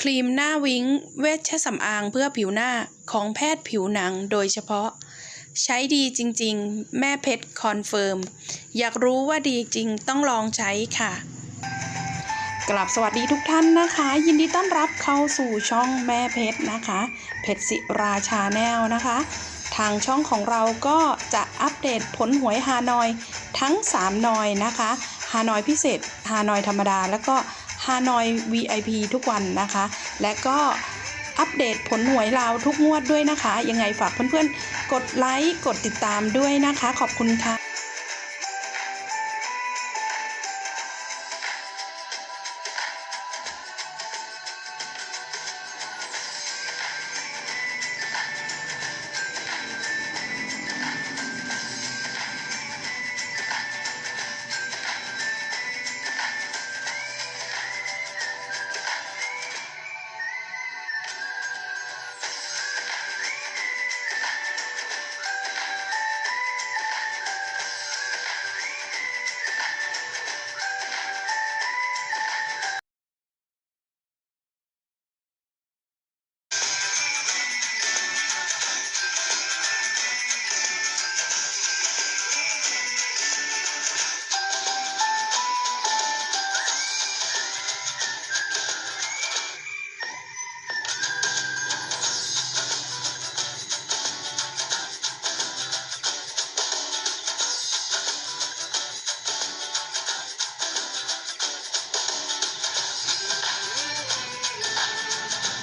ครีมหน้าวิ้งเวชสำอางเพื่อผิวหน้าของแพทย์ผิวหนังโดยเฉพาะ ใช้ดีจริงๆ แม่เพชรคอนเฟิร์ม อยากรู้ว่าดีจริงต้องลองใช้ค่ะ กลับสวัสดีทุกท่านนะคะ ยินดีต้อนรับเข้าสู่ช่องแม่เพชรนะคะ เพชรศิราชาแนลนะคะ ทางช่องของเราก็จะอัปเดตผลหวยฮานอยทั้ง 3 นอยนะคะฮานอยพิเศษฮานอยธรรมดาแล้วก็ ฮานอย VIP ทุกวันนะคะ และก็อัปเดตผลหวยลาวทุกงวดด้วยนะคะ ยังไงฝากเพื่อนๆ กดไลค์ กดติดตามด้วยนะคะ ขอบคุณค่ะ